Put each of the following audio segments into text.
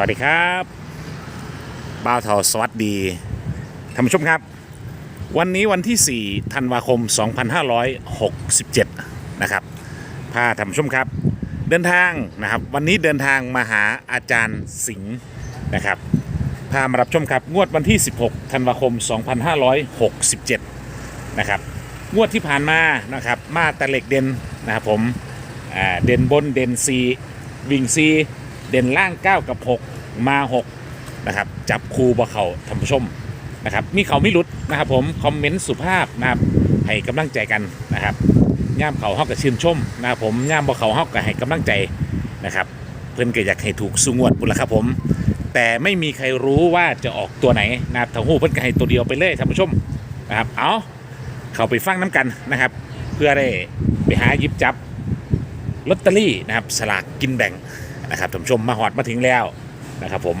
วัสดีครับบ้าวเทาสวัสดีท่านผู้ชมครับ วันนี้วันที่ 4 ธันวาคม 2567 นะครับพาท่านผู้ชมครับ เดินทางนะครับ วันนี้เดินทางมาหาอาจารย์สิงห์นะครับ พามารับชมครับ งวดวันที่ 16 ธันวาคม 2567 นะครับ งวดที่ผ่านมานะครับ มาแต่เหล็กเด่นนะครับผมเด่นบนเด่นซีวิ่งซี เด่นล่าง 9 กับ 6 มา 6 นะครับ จับคูบ่เขาท่านผู้ชมนะครับ มีเขาไม่หลุดนะครับผมคอมเมนต์สุภาพนะครับให้กำลังใจกันนะครับย่ามเขาเฮากับชื่นชมนะครับผมย่ามบ่เขาเฮากับให้กำลังใจนะครับ เพื่อนก็อยากให้ถูกสุงวดบุญละครับผมแต่ไม่มีใครรู้ว่าจะออกตัวไหนนะครับทั้งหูเพื่อนก็ให้ตัวเดียวไปเลยท่านผู้ชมนะครับ เอาเข้าไปฟังน้ำกันนะครับ เพื่อได้ไปหายิบจับลอตเตอรี่นะครับสลากกินแบ่ง นะครับท่านผู้ชมมาหอดมาถึงแล้วนะครับผม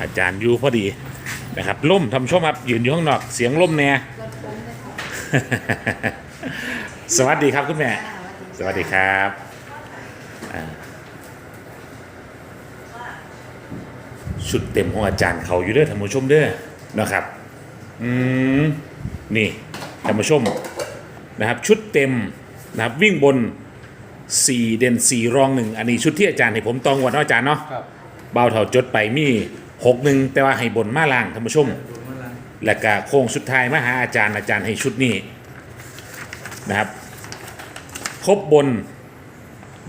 อาจารย์อยู่พอดีนะครับล่มทำชมครับยืนอยู่ข้างนอกเสียงล่มแน่สวัสดีครับคุณแม่ สวัสดีครับชุดเต็มของอาจารย์เขาอยู่เด้อท่านผู้ชมเด้อนะครับ อืมนี่ท่านผู้ชมนะครับชุดเต็มนะครับวิ่งบน 4 เด่น4 รองหนึ่งอันนี้ชุดที่อาจารย์ให้ผมตองวันเนาะอาจารย์เนาะครับเบาเท่าจดไปมีหกหนึ่งแต่ว่าให้บนมาล่างท่านผู้ชม ดูเมื่อไหรและก็โค้งสุดท้ายมาหาอาจารย์อาจารย์ให้ชุดนี้นะครับครบบน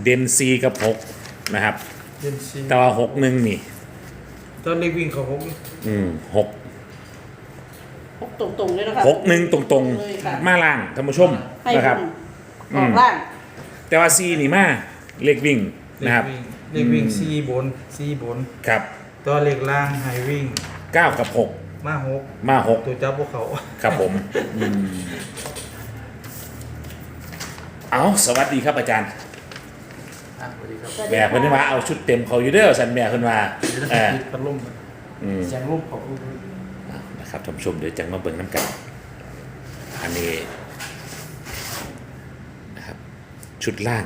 เดนซีกับหกนะครับเย็นซีแต่ว่าหกหนึ่งนี่ ตอนเล็กวิ่งเขาหกอืมหก หกตรงๆเลยนะครับหกหนึ่งตรงเลยค่ะ ๆ มาล่างท่านผู้ชมให้นะครับบนออกล่างแต่ว่าซีนี่มาเล็กวิ่งเล็นะครับกวิ่งเล็กวิ่งซีบนซีบน ครับตัวเล็กล่างไฮวิ่ง เก้ากับหกมาหกมาหกตัวเจ้าพวกเขาครับผมอืมเอาสวัสดีครับอาจารย์ อะสวัสดีครับแม่เพิ่นว่าเอาชุดเต็มเขาอยู่เด้อสันแม่เพิ่นว่าเดี๋ยวเออปิดพัดลมอืมเสียงลมเขาพูดเอา นะครับท่านผู้ชมเดี๋ยวจังมาเบิ่งน้ำกัน อันนี้นะครับชุดล่าง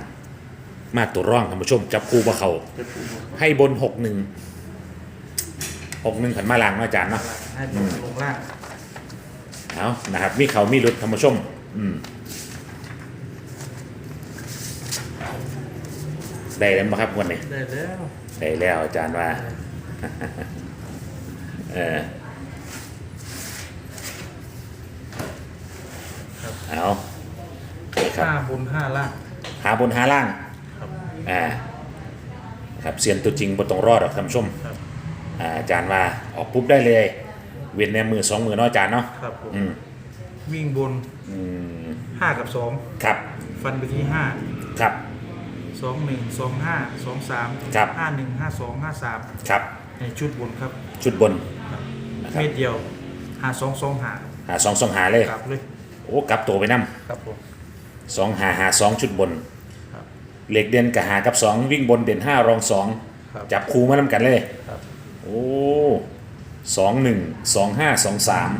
มาตัวร่องท่านผู้ชม จับคู่บ่เขาจะพูดให้บนหกหนึ่งหกหนึ่งขันมาล่างเนาะอาจารย์เนาะให้ลงลงล่างเอานะครับ มีเขามีรุดท่านผู้ชม อืมได้แล้วไหมครับวันนี้ได้แล้วได้แล้วอาจารย์ว่า เออ เอาครับห้าบนห้าล่างหาบนหาล่างครับ อ่าครับเสียนตัวจริงบนตรงรอดหรอกท่านผู้ชมครับ อ่าอาจารย์ว่าออกปุ๊บได้เลย เวียนแนมือสองมือเนาะอาจารย์เนาะครับผมอืมวิ่งบนอืมห้ากับสองครับฟันไปที่ห้าครับ สองหนึ่งสองห้าสองสามครับ ห้าหนึ่งห้าสองห้าสามครับในชุดบนครับชุดบน ครับนะครับเม็ดเดียวหาสองสองหาหาสองสองหาเลย กลับเลยโอ้กลับตัวไปนครับผมำสองหาหาสองชุดบนครับเหล็กเด่นกับหากับสองวิ่งบนเด่นห้ารองสองครับจับคูมานำกันเลยครับ โอ้สองหนึ่งสองห้าสองสาม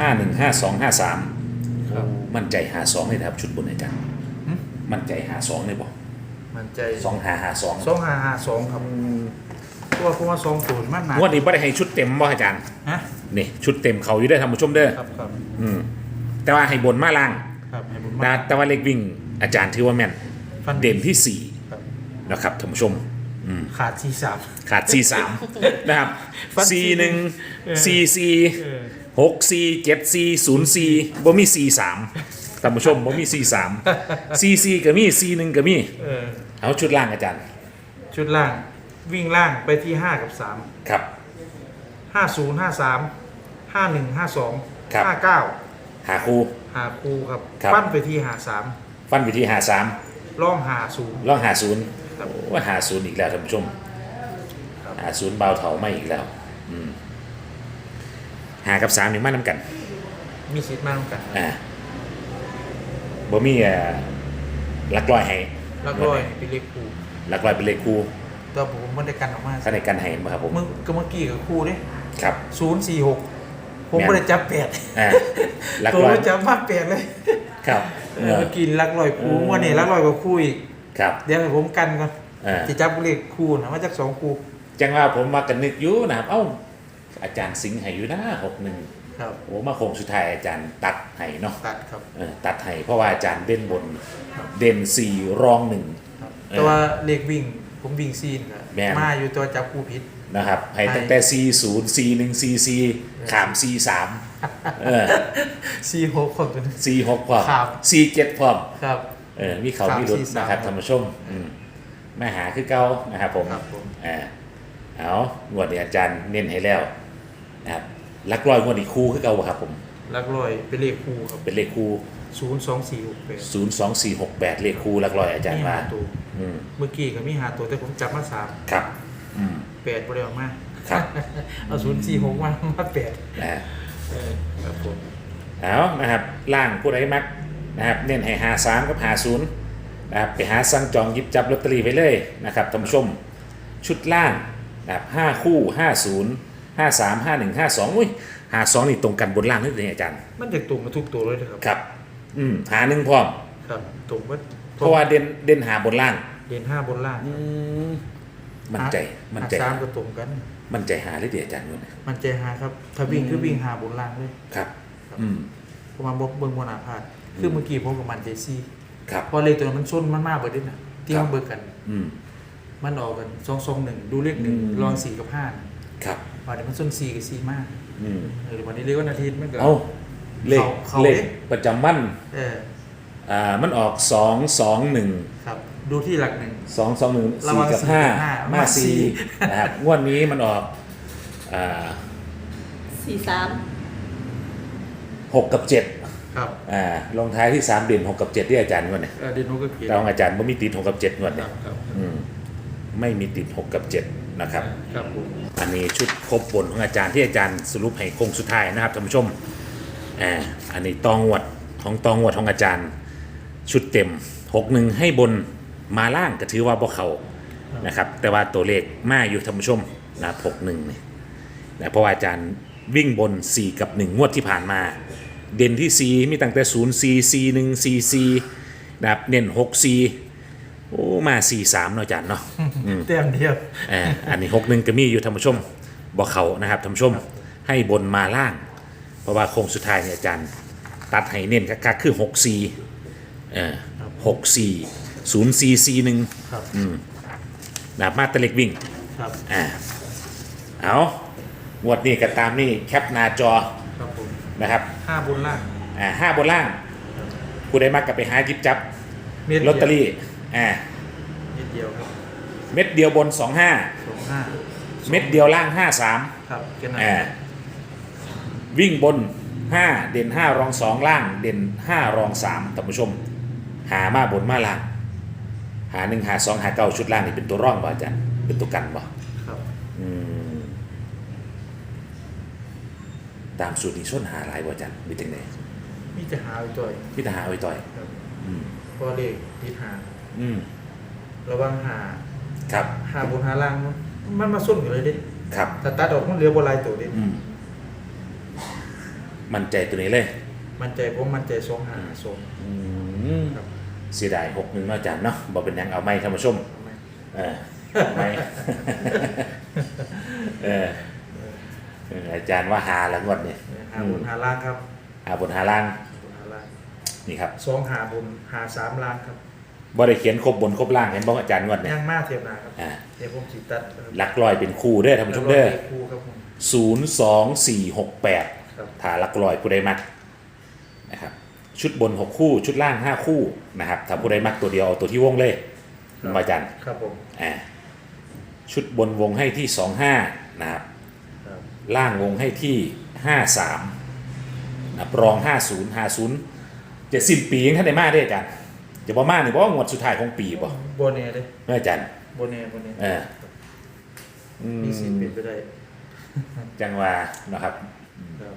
ห้าหนึ่งห้าสองห้าสามครับ มั่นใจหาสองเลยนะครับ ชุดบนอาจารย์หึ มั่นใจหาสองเลยบอกมันใจสองหาหาสองสองหาหาสองครับเพราะว่าเพราะว่าสองศูนย์มันหนักงวดนี้ไม่ได้ให้ชุดเต็มบ่อาจารย์ฮะนี่ชุดเต็มเขาอยู่ได้อท่านผู้ชมเด้อครับครับอืม แต่ว่าให้บนมาล่างครับให้บุญแต่มากแต่ว่าเล็กวิ่งอาจารย์ถือว่าแม่นฟันเด่นที่สี่ครับ นะครับท่านผู้ชม ขาดสี่สาม ขาดสี่สามนะครับ ฟันสี่หนึ่งเออสี่สี่เออหกสี่เจ็ดสี่ศูนย์สี่บ่มีสี่สามท่านผู้ชมบ่มีสี่สามสี่สี่ก็มีสี่หนึ่งก็มี เออ เอาชุดล่างอาจารย์ ชุดล่าง วิ่งล่างไปที่ห้ากับสามครับ ห้าศูนย์ห้าสามห้าหนึ่งห้าสองครับ ห้าเก้า หาคูหาครูครับครับ ปั้นไปที่หาสามฟันวิธีหาสามล่องหาศูนย์ล่องหาศูนย์ครับ ว่าหาศูนย์อีกแล้วท่านผู้ชมครับหาศูนย์เบาเถาไม่อีกแล้ว อืมหากับสามนี่มานำกัน มีสิทธิ์มากกัน อ่าบ่มีอ่าหลักลอยให้แล้วก็เป็นเลขครูหลักลอยเป็นเลขคู่ตัวผมมันได้กันออกมาข้างในกันให้มาครับผมเมื่อก็เมื่อกี้กับครูเนี่ยครับ ศูนย์สี่หก ผมแม่นไม่ได้จับแปดอ่าหลักตัวร้อย มันจับมากแปดเลยครับเออกินลักลอยคู่วันนี้ลักลอยกับคู่อีกครับ เดี๋ยวให้ผมกันก่อนอ่า จะจับเลขคู่นะมาจากสองคู่จังว่าผมมากันนึกอยู่นะครับ เอ้า อาจารย์สิงห์ให้อยู่นะหกหนึ่งครับ โอ้มาโคงสุดท้ายอาจารย์ตัดให้เนาะตัดครับ เออตัดให้เพราะว่าอาจารย์เด่นบน เด่นสี่รองหนึ่ง ครับ เออแต่ว่าเลขวิ่งผมวิ่งซีนครับแม่น มาอยู่ตัวจับคู่ผิด นะครับให้ให้ตั้งแต่ C 0 C 1 C C ขาม C 3เออซีหกคนตัวนี้ C 6พร้อมครับ C 7พร้อมครับ เออมีเขาครับมีรุด C สามนะครับท่านผู้ชมอืมมาหาคือเก่านะครับผมครับผมอ่าเอางวดนี้อาจารย์เน้นให้แล้วนะครับลักลอยงวดนี้คู่คือเก่าบ่ครับผม ลักลอยเป็นเลขคู่ครับเป็นเลขคู่ ศูนย์สองสี่หกแปด0 2 4 6 8 เลขคู่ลักลอยอาจารย์ว่าตัวอืมเมื่อกี้ก็มีหาตัวแต่ผมจับมาสามครับ อืม แปดบริวารมากครับ เอาศูนย์สี่หกมามาแปดนะเออครับผมเอานะครับล่างผู้ใดมักนะครับเน้นให้หาสามกับหาศูนย์นะครับไปหาสั่งจองหยิบจับลอตเตอรี่ไปเลยนะครับท่านผู้ชมชุดล่างนะครับห้าคู่ห้าศูนย์ห้าสามห้าหนึ่งห้าสองอุ้ยหาสองนี่ตรงกันบนล่างนี่เลยอาจารย์ มันจะตรงมาทุกตัวเลยนะครับครับ อืมหาหนึ่งพร้อม ครับตรงว่าเพราะว่าเด่นเด่นหาบนล่างเด่นห้าบนล่างอืม มั่นใจ มั่นใจหาสามก็ตรงกัน มั่นใจหาเลยเดียอาจารย์นู่นมันใจหาครับ ถ้าวิ่งคือวิ่งหาบนล่างเลยครับ อืมประมาณบเบิ้งบนอาพาธคือเมื่อกี้ผมกับมันใจซี่ครับเพอเลขตัวนั้นมันส้นมันมากเบิดนิดนะที่ครับมันเบิกกัน อืมมันออกกันสองสองหนึ่งดูเลขหนึ่งอืมลองสี่กับห้าครับวันนี้มันส้นสี่กับสี่มากอืมเออวันนี้เรียกว่านาทีมันก็เอาเลขเขาเขาเลขเอ๊ะประจำวันเอออ่ามันออกสองสองหนึ่งครับ ดูที่หลักหนึ่งสองสองหนึ่งระสี่วังกับสี่ห้ากับห้ามามาสี่สี่นะครับงวดนี้มันออกอ่าสี่สามหกกับเจ็ดครับอ่าลงท้ายที่สามเด่นหกกับเจ็ดที่อาจารย์งวดเนี่ยเออเดนโนก็เขียนเราของอาจารย์ไม่มีติดหกกับเจ็ดงวดคเนี่รัยบครับอืมไม่มีติดหกกับเจ็ดนะครับครับผมอันนี้ชุดครบบนของอาจารย์ที่อาจารย์สรุปให้โคงสุดท้ายนะครับท่านผู้ชมอ่าอันนี้ตองวดของตองวดของอาจารย์ ชุดเต็มหกหนึ่งให้บน มาล่างก็ถือว่าบ่เขานะครับ แต่ว่าตัวเลขมาอยู่ท่านผู้ชมนะครับหกหนึ่งนี่นะเพราะว่าอาจารย์วิ่งบน 4 กับ 1 งวดที่ผ่านมา เด่นที่ 4 มีตั้งแต่0 4 4 1 4 4นะครับเน้น6 4โอ้มา 4 3 เนาะอาจารย์เนาะเต็มเดียวเอ่ออันนี้หกหนึ่งก็มีอยู่ท่านผู้ชมบอกเขานะครับท่านผู้ชมให้บนมาล่าง เพราะว่าโค้งสุดท้ายเนี่ยอาจารย์ ตัดให้เน้นคักๆคือหกสี่เอ่อหกสี่ ศูนย์สี่สี่หนึ่งครับนะครับมาตะเล็กวิ่ง ครับอ่า เอางวดนี้ก็ตามนี่แคปหน้าจอครับผมนะครับ ห้าบนล่างอ่าห้าบนล่างผู้ใดมากกับไปหาหยิบจับเม็ดลอตเตอรี่ อ่า เม็ดเดียวครับเม็ดเดียวบนสองห้า สองห้าเม็ดเดียวล่างห้าสาม ครับแค่นั้นอ่า วิ่งบน5เด่น5รอง2ล่าง เด่น5รอง3ท่านผู้ชม หามาบนมาล่าง หา1หา2หาเก้าชุดล่างนี่เป็นตัวร่องป่ะอาจารย์เป็นตัวกันป่ะครับอืมตามสูตรนี้ส้นหาหลายป่ะอาจารย์มีจังไหนนี่จะหาไว้ตัวเองพี่ทหารเอาไว้ต่อย ครับอืมเพราะเลขติดหาอืมระวังหาครับหาบนหาล่างมันมันมาส้นกันเลยเดิครับแต่ตัดออกมันเหลือบนลายตัวเดิอืมมันใจตัวนี้เลย มันใจผมมันใจสองหาสองอืมครับ เสียดายหกหนึ่งเนาะอาจารย์เนาะบอกเป็นหยังเอาไม่ท่านผู้ชมทำไมเออไม่ เออเอออาจารย์ว่าหาแล้วงวดเนี่ยหาบนหาล่างครับหาบนหาล่างบนหาล่างนี่ครับสองหาบนหาสามล่างครับบ่ได้เขียนครบบนครบล่างเห็นบอกอาจารย์งวดเนี่ยย่างมากเทียบหนาครับอ่าเดี๋ยวผมจิตัดนะครับหลักลอยเป็นคู่เด้อท่านผู้ชมเด้อแล้วก็ลขคู่ครับผม ศูนย์สองสี่หกแปดครับถาหลักลอยผู้ใดมักนะครับ ชุดบนหกคู่ ชุดล่างห้าคู่นะครับถ้าผู้ใดมักตัวเดียวเอาตัวที่วงเลยมาอาจารย์ครับผมอ่าชุดบนวงให้ที่สองห้านะครับครับล่างวงให้ที่ 53นะรอง 50 50จะสิ้นปียังท่านได้มาได้อาจารย์จะบ่มานี่บ่ว่างวดสุดท้ายของปีบ่โบเน่เลยเมื่ออาจารย์ โบเน่โบเน่เออ อืมมีสิทธิ์เป็นไปได้จังว่านะครับครับ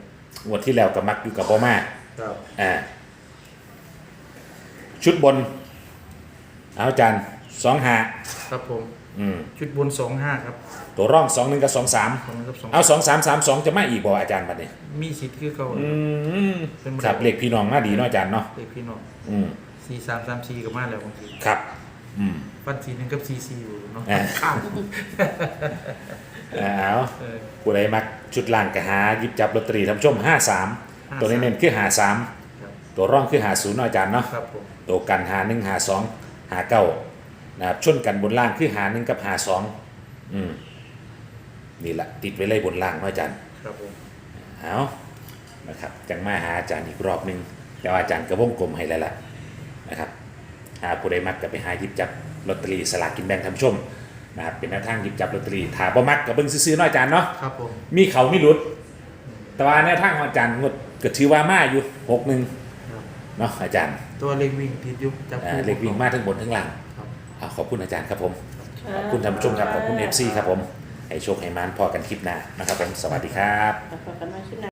งวดที่แล้วก็มักอยู่กับบ่มาครับ อ่า ชุดบน เอาอาจารย์สองหาครับผม อืมชุดบนสองห้าครับตัวร่องสองหนึ่งกับสองสามสองหนึ่งกับสองเอาสองสามสามสองจะมาอีกบ่อาจารย์บัดนี้มีสิทธิ์คือเขาอืมเป็นไปได้ครับเลขพี่น้องมาดีเนาะอาจารย์เนาะเด็กพี่น้องอืมสี่สามสามสี่กับมาแล้วบางทีครับ อืมฟันสี่หนึ่งกับสี่สี่อยู่เนาะอ่า ข้ามเอาเออ ผู้ใดมักชุดล่างก็หาหยิบจับลอตเตอรี่ทำชมห้าสาม53 ตัวเน้นๆคือหาสามครับ ตัวร่องคือหาศูนย์เนาะอาจารย์เนาะครับผมตัวกันหาหนึ่งหาสองหาเก้านะครับชนกันบนล่างคือหาหนึ่งกับหาสองอืมนี่แหละติดไว้เลยบนล่างเนาะอาจารย์ครับผมเอานะครับจังมาหาอาจารย์อีกรอบหนึ่งแต่ว่าอาจารย์กระวงกลมให้แล้วล่ะนะครับหาผู้ใดมักก็ไปหาหยิบจับลอตเตอรี่สลากกินแบ่งทำชมนะครับเป็นแนวทางหยิบจับลอตเตอรี่ถ้าบ่มักกับเบิ่งซื้อๆเนาะอาจารย์เนาะครับผมมีเขามีหลุดแต่ว่าแนวทางของอาจารย์งดก็ถือว่ามาอยู่หกหนึ่งครับ เนาะอาจารย์ตัวเล็กวิ่งผิดอยุบจับอ่าคู่เล็กวิ่งมาทั้งบนทั้งล่างครับ อ่าขอบคุณอาจารย์ครับผม ขอบคุณท่านผู้ชมครับขอบคุณเอฟซีครับผมให้โชคให้มานพอกันคลิปหน้านะครับผมสวัสดีครับ ขอบคุณมากขึ้นนะ